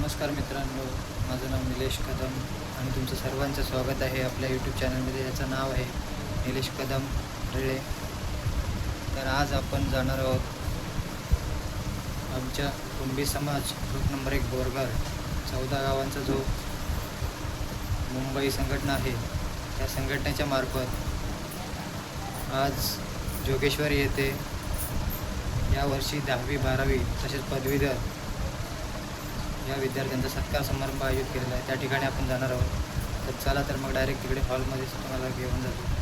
नमस्कार मित्रांनो माझं नाव निलेश कदम आणि तुमचं सर्वांचं स्वागत आहे आपल्या यूट्यूब चॅनलमध्ये याचं नाव आहे निलेश कदम रेळे तर आज आपण जाणार आहोत आमच्या कुंभी समाज ग्रुप नंबर एक बोरगाव चौदा गावांचा जो मुंबई संघटना आहे त्या संघटनेच्या मार्फत आज जोगेश्वरी येथे यावर्षी दहावी बारावी तसेच पदवीधर या विद्यार्थ्यांचा सत्कार समारंभ आयोजित केलेला आहे. त्या ठिकाणी आपण जाणार आहोत. तर चला तर मग डायरेक्ट तिकडे हॉलमध्ये तुम्हाला घेऊन जातो.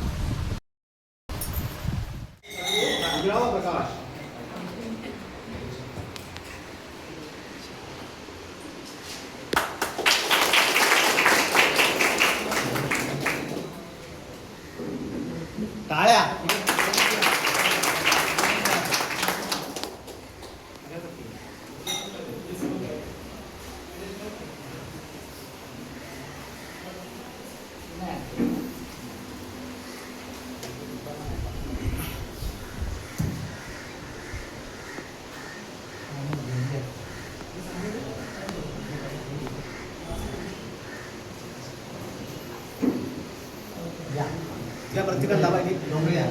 या। प्रत्येकाला लावा की डोंगरे या.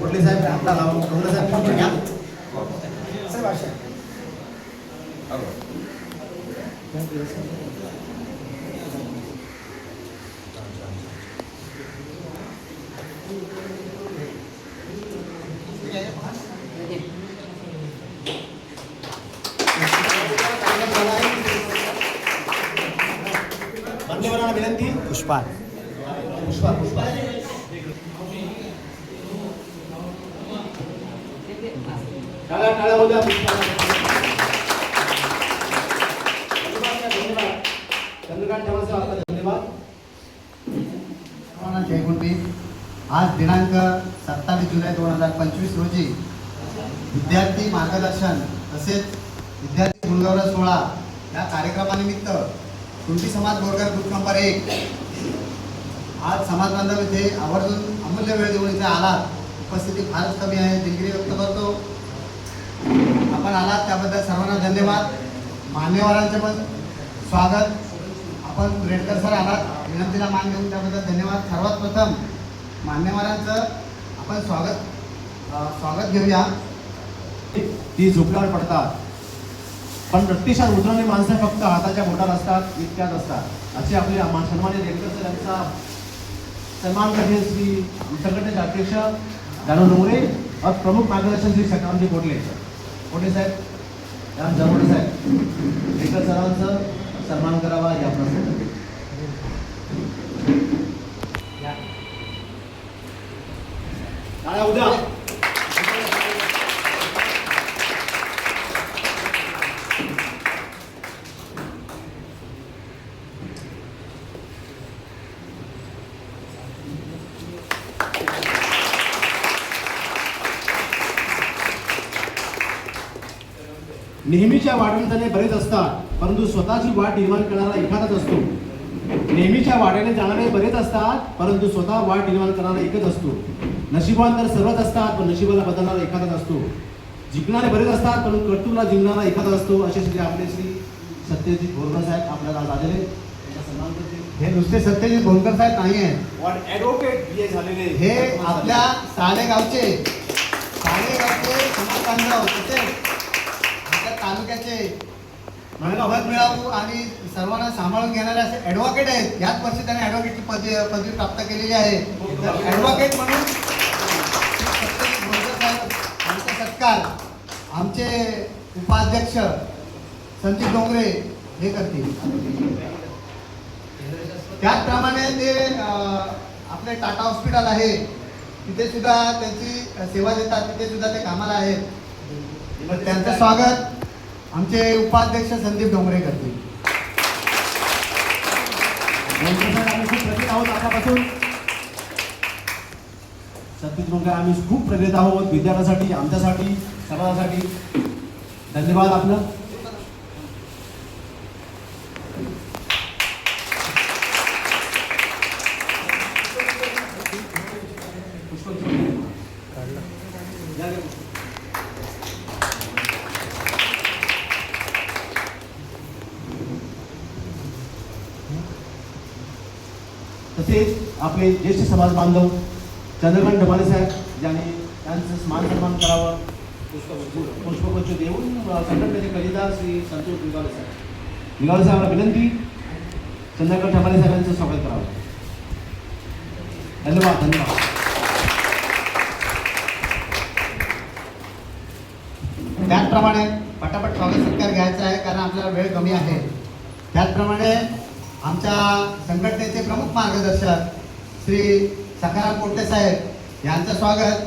कुठले साहेब आपला लावा. डोंगरे साहेब कुठले घ्या साहेब अशा पुष्पा ठेवायचं आपला धन्यवाद. सर्वांना जयगुंडी आज दिनांक सत्तावीस जुलै दोन हजार पंचवीस रोजी विद्यार्थी मार्गदर्शन तसेच विद्यार्थी गुणगौरव सोहळा या कार्यक्रमानिमित्त तुमची समाज बोरकर ग्रुप नंबर एक आज समाज बांधव इथे आवर्जून अमूल्य वेळ देऊन इथे आलात. उपस्थिती फारच कमी आहे दिलगिरी व्यक्त करतो. आपण आलात त्याबद्दल सर्वांना धन्यवाद. मान्यवरांचे पण स्वागत. आपण रेडकर सर आलात विनंतीला मान देऊन त्याबद्दल धन्यवाद. सर्वात प्रथम मान्यवरांचं आपण स्वागत स्वागत घेऊया. ती झोपल्यावर पडतात. पण प्रत्यक्षात उतरणारी माणसं फक्त हाताच्या बोटात असतात इतक्यात असतात. असे आपले सन्मान्य रेडकर सर यांचा सन्मान करते श्री संघटनेचे अध्यक्ष दानव डोंगरे और प्रमुख मार्गदर्शन श्री शकांती कोटले कोटले साहेब? या साहेब. रेडकर सरांचं सन्मान करावा या प्रश्न उद्या. नेहमीच्या वाढवणीने बरेच असतात. परंतु स्वतःची वाट निर्माण करणारा एखादाच असतो. नेहमीच्या वाट्याने जाणारे बरेच असतात परंतु स्वतः वाट निर्माण करणारा एकच असतो. नशिबान तर सर्वच असतात पण नशिबाला बदलणारा एखादाच असतो. जिंकणारे बरेच असतात परंतु कर्तृला जिंकणारा एखादा असतो असे श्री आपले श्री सत्यजित बोरकर साहेब आपल्याला आज आलेले हे नुसते सत्यजित भोलकर साहेब नाही आहेत. हे आपल्या सालेगावचे सालेगावचे समाज बांधव तसेच आपल्या तालुक्याचे मालेगाव पद मिळावू आणि सर्वांना सांभाळून घेणारे असे ॲडव्होकेट आहेत. याच वर्षी त्यांनी ॲडव्होकेटची पदवी पदवी प्राप्त केलेली आहे. तर ॲडव्होकेट म्हणून सत्यजित सत्कार आमचे उपाध्यक्ष संदीप डोंगरे हे करतील. त्याचप्रमाणे ते आपले टाटा हॉस्पिटल आहे. तिथे सुद्धा त्यांची सेवा देतात तिथे सुद्धा ते कामाला आहेत. त्यांचं स्वागत आमचे उपाध्यक्ष संदीप डोंगरे करतील आहोत आतापासून. सतीश डोंगरे आम्ही खूप प्रेरित आहोत विद्यार्थ्यासाठी आमच्यासाठी समाजासाठी. धन्यवाद आपलं तसेच आपले ज्येष्ठ समाज बांधव चंद्रकांत ढमाले साहेब यांनी त्यांचं मान सन्मान करावं. पुष्प पुष्पगुच्छ देऊन संघटनेचे खजिनदार श्री संतोष निगावले साहेब. निगावले साहेबांना विनंती चंद्रकांत ढमाले साहेबांचं स्वागत करावं. धन्यवाद धन्यवाद. त्याचप्रमाणे पटापट स्वागत सत्कार घ्यायचा आहे कारण आपल्याला वेळ कमी आहे. त्याचप्रमाणे आमच्या संघटनेचे प्रमुख मार्गदर्शक श्री सखाराम कोटे साहेब यांचं स्वागत.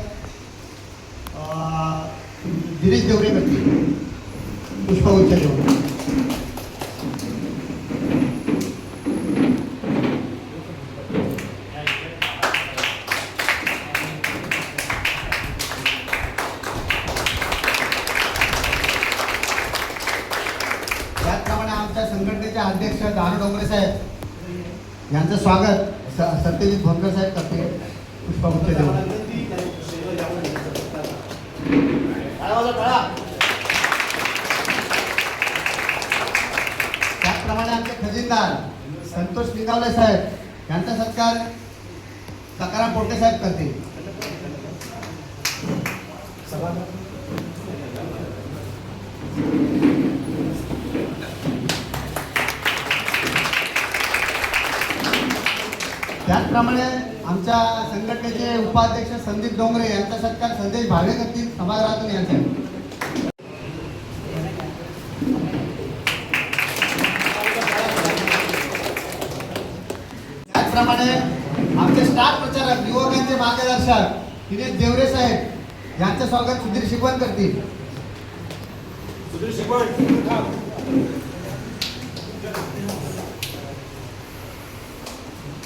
दिनेश देवरे करतील पुष्पगुच्छ देऊन त्याचप्रमाणे आमच्या संघटनेचे अध्यक्ष दारू डोंगरे साहेब यांचं स्वागत. स- भोनकर साहेब करते पुष्पगुच्छ देऊन. त्याचप्रमाणे आमचे खजिनदार संतोष निगावले साहेब यांचा सत्कार सकाराम पोटे साहेब करतील. त्याचप्रमाणे आमच्या संघटनेचे उपाध्यक्ष संदीप डोंगरे यांचा सत्कार संदेश भावे करतील सभागृहातून यांचा त्याचप्रमाणे आमचे स्टार प्रचारक युवकांचे मार्गदर्शक दिनेश देवरे साहेब यांचं स्वागत सुधीर शिकवण करतील. सुधीर शिकवण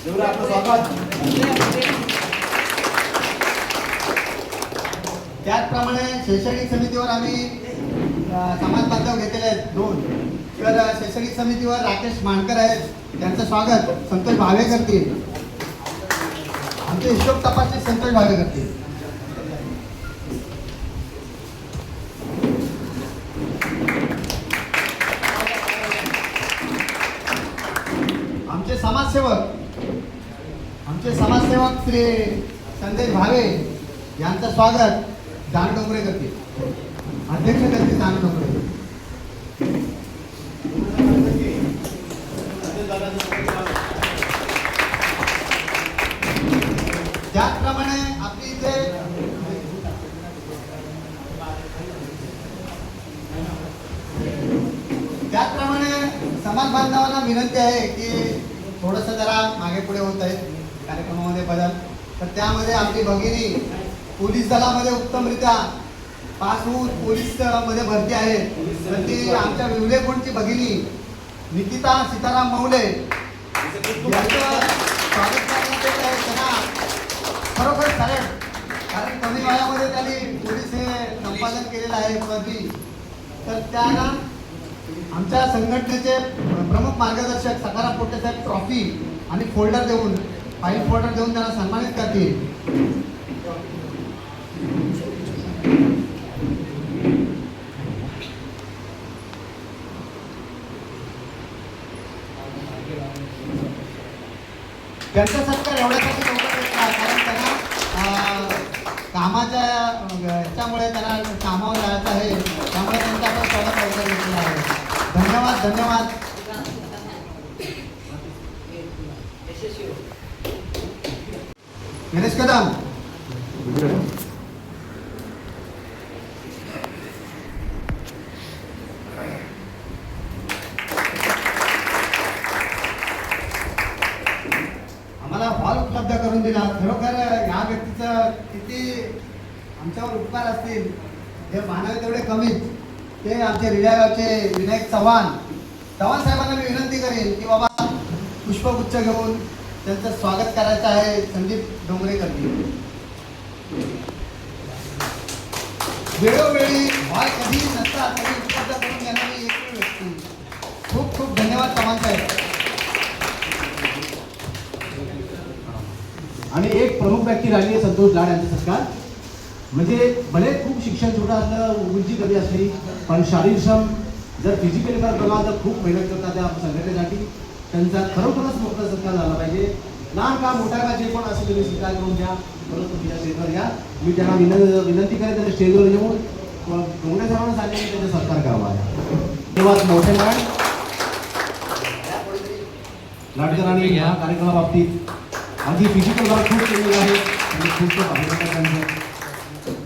जेवढं आपलं स्वागत त्याचप्रमाणे शैक्षणिक समितीवर आम्ही समाज बांधव घेतलेले आहेत दोन. तर शैक्षणिक समितीवर राकेश मानकर आहेत त्यांचं स्वागत. संतोष भावे करतील. आमचे हिशोब तपासणी संतोष भावे करतील. आमचे समाजसेवक आमचे समाजसेवक श्री संदेश भावे यांचं स्वागत दानडोंगरे करते अध्यक्ष करते दानडोंगरे डोंगरे त्याचप्रमाणे आपली इथे त्याचप्रमाणे समाज बांधवांना विनंती आहे की थोडंसं जरा मागे पुढे होत आहे कार्यक्रमामध्ये बदल तर त्यामध्ये आपली भगिनी पोलीस दलामध्ये उत्तमरित्या पास होऊन पोलीसमध्ये भरती आहे. तर ती आमच्या विवलेकोणची भगिनी निकिता सीताराम मौले त्यांना खरोखर कारण कारण कमी वयामध्ये त्यांनी पोलीस हे संपादन केलेलं आहे. पदवी तर त्यांना आमच्या संघटनेचे प्रमुख मार्गदर्शक सकाराम पोटे साहेब ट्रॉफी आणि फोल्डर देऊन पाईप वॉटर देऊन त्यांना सन्मानित करतील. त्यांचा सत्कार एवढ्यासाठी कारण त्यांना कामाच्या याच्यामुळे ह्याच्यामुळे त्यांना कामावर जायचं आहे. त्यामुळे त्यांचा आपण सगळं पैसा घेतलेला आहे धन्यवाद धन्यवाद. गणेश कदम आम्हाला हॉल उपलब्ध करून दिला. खरोखर या व्यक्तीचं किती आमच्यावर उपकार असतील हे मानवे तेवढे कमीच ते आमचे रिडागावचे विनायक चव्हाण. चव्हाण साहेबांना मी विनंती करेन की बाबा पुष्पगुच्छ घेऊन त्यांचं स्वागत करायचं आहे संदीप डोंगरे वेळोवेळी हॉल कधी नसता तरी उपलब्ध करून देणारी एकमेव व्यक्ती खूप खूप धन्यवाद समांत आहे आणि एक प्रमुख व्यक्ती राहिली आहे संतोष लाड यांचा सत्कार म्हणजे भले खूप शिक्षण छोटं असलं उंची कमी असली पण शारीरिक श्रम जर फिजिकली करत बघा तर खूप मेहनत करतात त्या संघटनेसाठी त्यांचा खरोखरच मोठा सत्कार झाला पाहिजे. लहान का मोठा का जे पण असेल तुम्ही स्वीकार करून घ्या. परत तुम्ही या स्टेजवर या मी त्यांना विनंती विनंती करेन त्यांच्या स्टेजवर येऊन डोंगरे साहेबांना सांगेन त्यांचा सत्कार करावा धन्यवाद मोठे मॅन लाटकरांनी या कार्यक्रमाबाबतीत आधी फिजिकल वर्क खूप केलेलं आहे. आणि खूप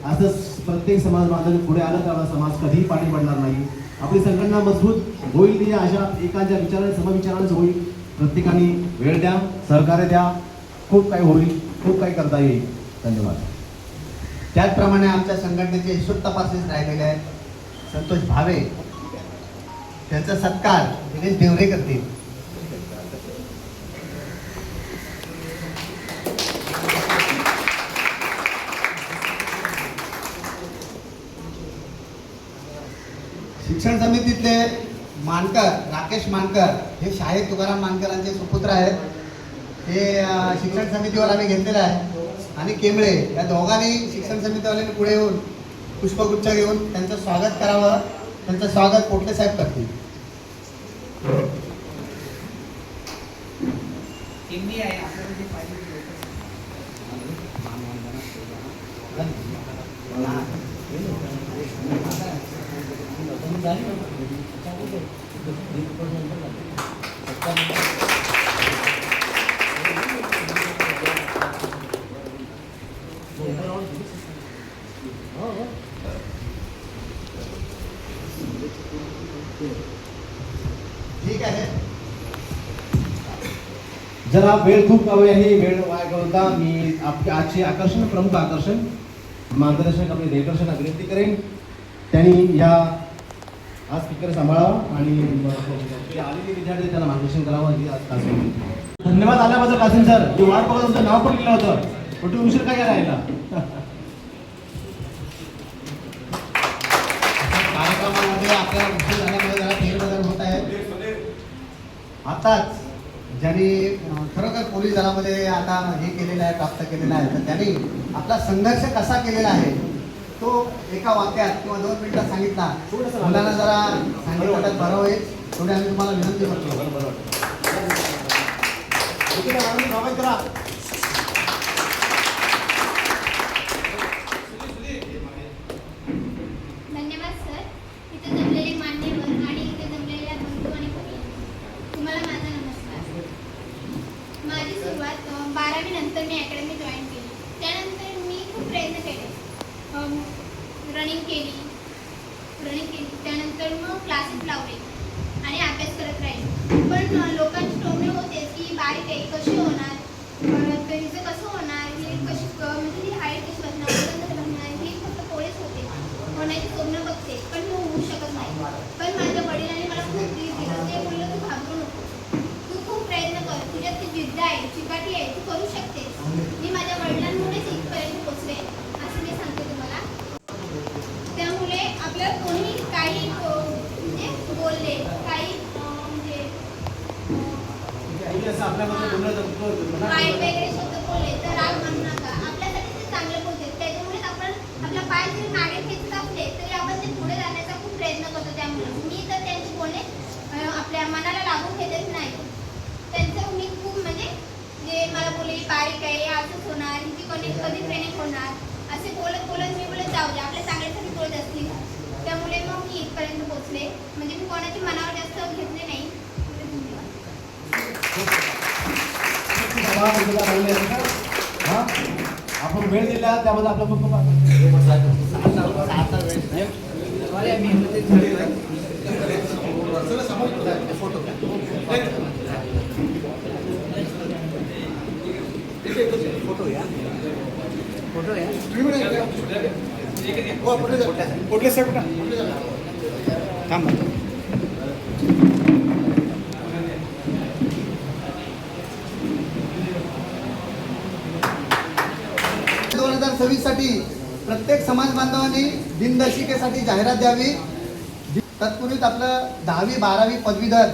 असंच प्रत्येक समाज बांधव पुढे आलं तर समाज कधीही पाठी पडणार नाही. आपली संघटना मजबूत होईल या अशा एकाच्या विचाराने समविचारांच होईल? प्रत्येकाने वेळ द्या सहकार्य द्या. खूप काही होईल खूप काही करता येईल. धन्यवाद. त्याचप्रमाणे आमच्या संघटनेचे हिशोब तपासणीस राहिलेले आहेत. संतोष भावे त्यांचा सत्कार दिनेश देवरे करतील. शिक्षण समितीतले मानकर राकेश मानकर हे शाहीर तुकाराम मानकरांचे सुपुत्र आहेत. हे शिक्षण समितीवर आम्ही घेतलेलं आहे. आणि केंबळे या दोघांनी शिक्षण समितीवाल्यांनी पुढे येऊन पुष्पगुच्छ घेऊन त्यांचं स्वागत करावं. त्यांचं स्वागत पोटले साहेब करतील ठीक आहे जरा वेळ खूप कमी आहे वेळ वाया घालवता. मी आपले आजचे आकर्षण प्रमुख आकर्षण मार्गदर्शक आपले देवदर्शक विनंती करेन. त्यांनी या हा स्पीकर सांभाळावा आणि आलेले विद्यार्थी त्यांना मार्गदर्शन करावं ही आज खास विनंती. धन्यवाद आल्याबद्दल कासिम सर. मी वाट बघत तुमचं नाव पण लिहिलं होतं. पण तुम्ही उशीर काय राहिला? कार्यक्रमामध्ये आपल्याला उशीर झाल्यामुळे जरा फेरबदल होत आहे. आताच ज्यांनी खरोखर पोलीस दलामध्ये आता हे केलेलं आहे प्राप्त केलेलं आहे तर त्यांनी आपला संघर्ष कसा केलेला आहे तो एका वाक्यात किंवा दोन मिनिटात सांगितला. मुलांना जरा सांगितलं तर बरं होईल. थोडी आम्ही तुम्हाला विनंती करतो. ओके, मॅडम, स्वागत करा धन्यवाद सर इथे जमलेले मान्यवर आणि इथे जमलेल्या बंधू आणि भगिनी तुम्हाला माझा नमस्कार माझी सुरुवात अ, बारावी नंतर मी अकॅडमी जॉईन केली त्यानंतर मी खूप प्रयत्न केले रनिंग केली. रनिंग केली. त्यानंतर मग क्लासेस लावले. आणि अभ्यास करत राहिले. पण लोकांचे लोकांची होते की बारीक आहे कशी होणार? परत हिचं कसं होणार ही कशी क- म्हणजे ही हाईट कशी बसणार वजन कसं बसणार ही फक्त पोळेच होते होण्याची स्वप्न बघते पण मी होऊ शकत नाही पण माझ्या वडिलांनी मला खूप धीर दिलं ते बोललं तू घाबरू नको तू खूप प्रयत्न कर तुझ्यात ती जिद्द आहे चिकाटी आहे तू करू शकतेस मी माझ्या वडिलांमुळेच इथपर्यंत पोचले असं मी सांगते तुम्हाला त्यामुळे आपल्याला कोणी काही अं, म्हणजे बोलले काही अं, म्हणजे अं, तुम्ही असं आपल्याबद्दल बोललं तर उत्तर देतो ना. वाईट वगैरे शब्द बोलले तर राग म्हणू नका आपल्यासाठी ते चांगले बोलते त्याच्यामुळे आपण आपला पाय जरी मागे खेचत असले तरी आपण ते पुढे जाण्याचा खूप प्रयत्न करतो त्यामुळे मी तर त्यांची बोलणे आपल्या मनाला लागून घेतच नाही त्यांचं मी खूप म्हणजे जे मला बोलले बारीक आहे असंच होणार हिची कोणी कधी ट्रेनिंग होणार असे बोलत बोलत मी बोलत जाऊ दे आपल्या चांगल्यासाठी बोलत असतील त्यामुळे मग मी इथपर्यंत पोहोचले. म्हणजे मी कोणाच्या मनावर जास्त घेतले नाही. धन्यवाद दहा मिनिटं बोलले आहेत का? हा? आपण वेळ दिला त्याबद्दल आपलं खूप खूप आभार. दोन हजार सव्वीससाठी प्रत्येक समाज बांधवांनी दिनदर्शिकेसाठी जाहिरात द्यावी. तत्पूर्वीच आपलं दहावी बारावी पदवीधर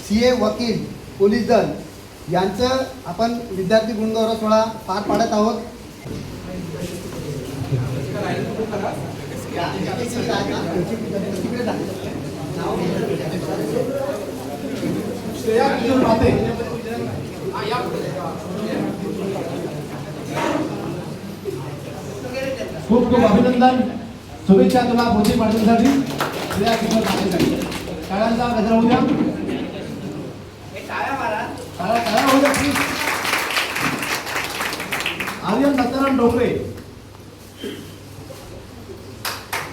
सी ए वकील पोलीस दल यांचं आपण विद्यार्थी गुणगौरव सोहळा पार पाडत आहोत. श्रेया खूप खूप अभिनंदन. शुभेच्छा तुला पुढची पाठवण्यासाठी तुझ्या किंमत सांगण्यासाठी टाळ्यांचा गजरा होऊ द्या. आर्यन दत्ताराम डोंगरे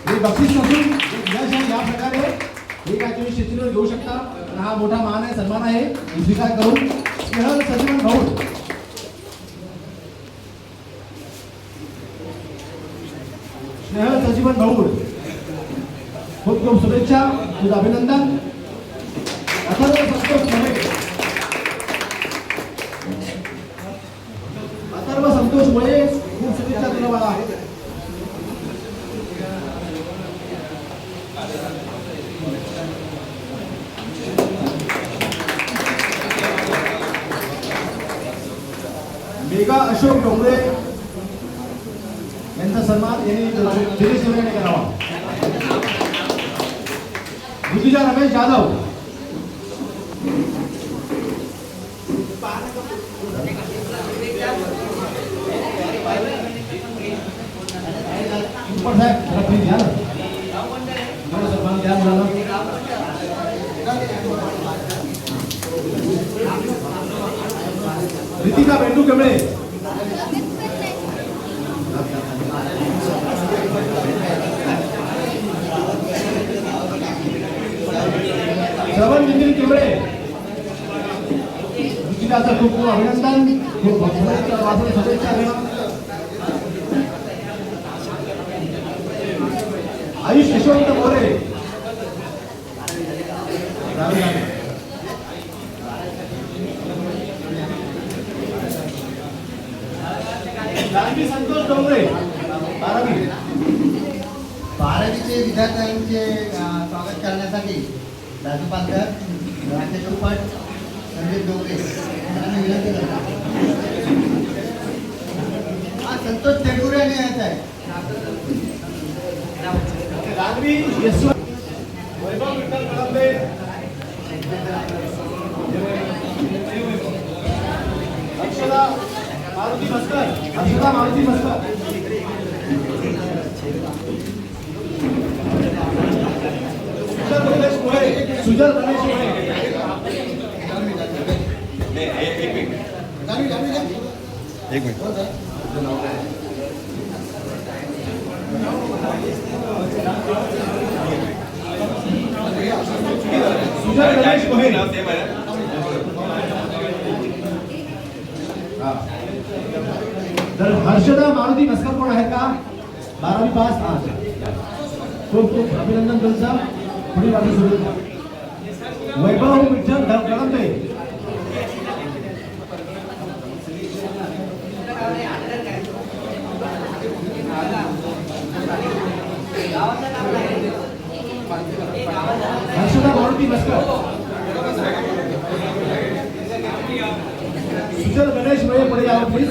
हे बक्षीस नसून यश आहे या प्रकारे. हे काय तुम्ही शिस्तीने घेऊ शकता. हा मोठा मान आहे सन्मान आहे. हे स्वीकार करून. स्नेहल सजीवन भाऊ. स्नेहल सजीवन भाऊ खूप खूप शुभेच्छा तुझं अभिनंदन अथर्व संतोष मोरे अथर्व संतोष मुळे खूप शुभेच्छा तुला मला मेघा अशोक डोंगरे यांचा सन्मान यांनी दिनेश डोंगरे यांनी करावा ऋतुजा रमेश जाधव सुपर साहेब जरा प्लीज घ्या ना थोडं सन्मान रमेश मुलांना. रितिका भेंडू कमळे. खूप खूप अभिनंदन खूप शुभेच्छा वाजून शुभेच्छा देणं. आयुष यशवंत मोरे जानवी संतोष डोंगरे बारावी बारावीचे विद्यार्थ्यांचे अं, स्वागत करण्यासाठी राजू पालकर राकेश उपट संतोष तेडगुरे यांनी आहे जानवी वैभव विठ्ठल कळंबे अक्षदा मारुती मस्कर अक्षदा मारुती मस्कर सुजल गणेश सुजल गणेश सुजल गणेश तर हर्षदा मारुती मस्कर कोण आहे का? बारावी पास. हा. खूप खूप अभिनंदन तुमचं. पुढील वाटत सुरू वैभव विठ्ठल ध- कळंबे हर्षदा मारुती मस्कर सुजल गणेश मुळे पुढे यावं प्लीज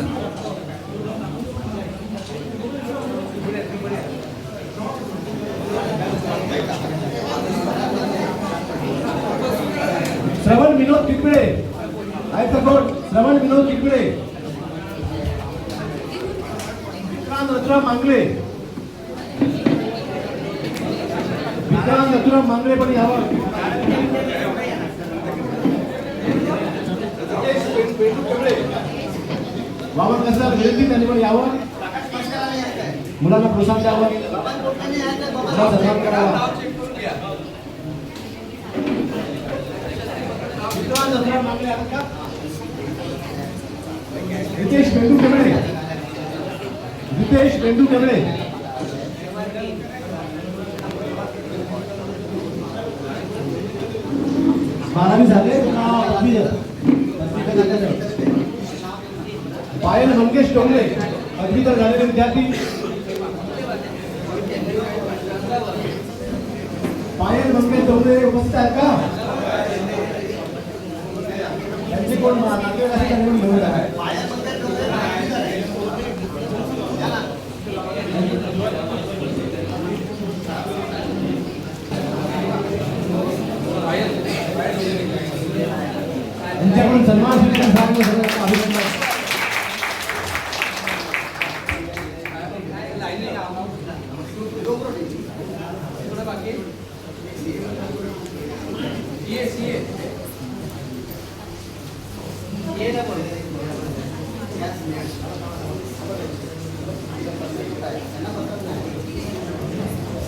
श्रवण विनोद किटपिळे आहेत का कोण श्रवण विनोद किटपिळे विक्रांत रत्नराम मांगले विक्रांत रत्नराम मांगले पण यावं बाबा कसं विनंती त्यांनी पण यावं? मुलांना प्रोत्साहन द्यावं? सन्मान करावा? रितेश बेंडू केमळे रितेश बेंडू केमळे बारावी झाले पुन्हा पदवी झाली. पायल मंगेश डोंगरे पदवीधर झालेले विद्यार्थी पायल मंगेश डोंगरे उपस्थित का. सन्मान स्वीकार सांगतो सर अभिनंदन.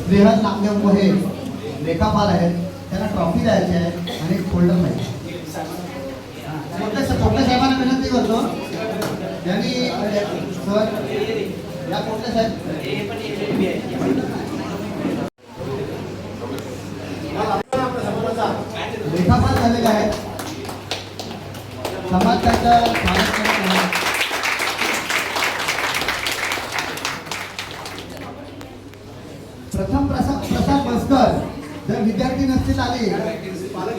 श्रीहर नामदेव मोहे लेखापाल आहेत त्यांना ट्रॉफी द्यायची आहे आणि फोल्डर माहिती कोणत्या साहेबांना विनंती करतो? त्यांनी सर या कोणत्या साहेब? लेखापाल झालेले आहेत. समाज प्रथम प्रसाद प्रसाद बसकर जर विद्यार्थी नसतील आले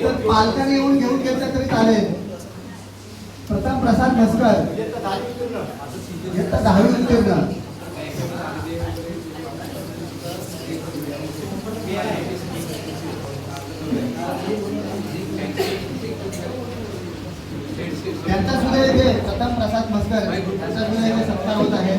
तर पालकांनी येऊन घेऊन गेले तरी चालेल. प्रथम प्रसाद इयत्ता दहावी उत्तीर्ण त्यांचा सुद्धा इथे प्रताप प्रसाद मस्कर त्यांचा सुद्धा इथे सत्कार होत आहे.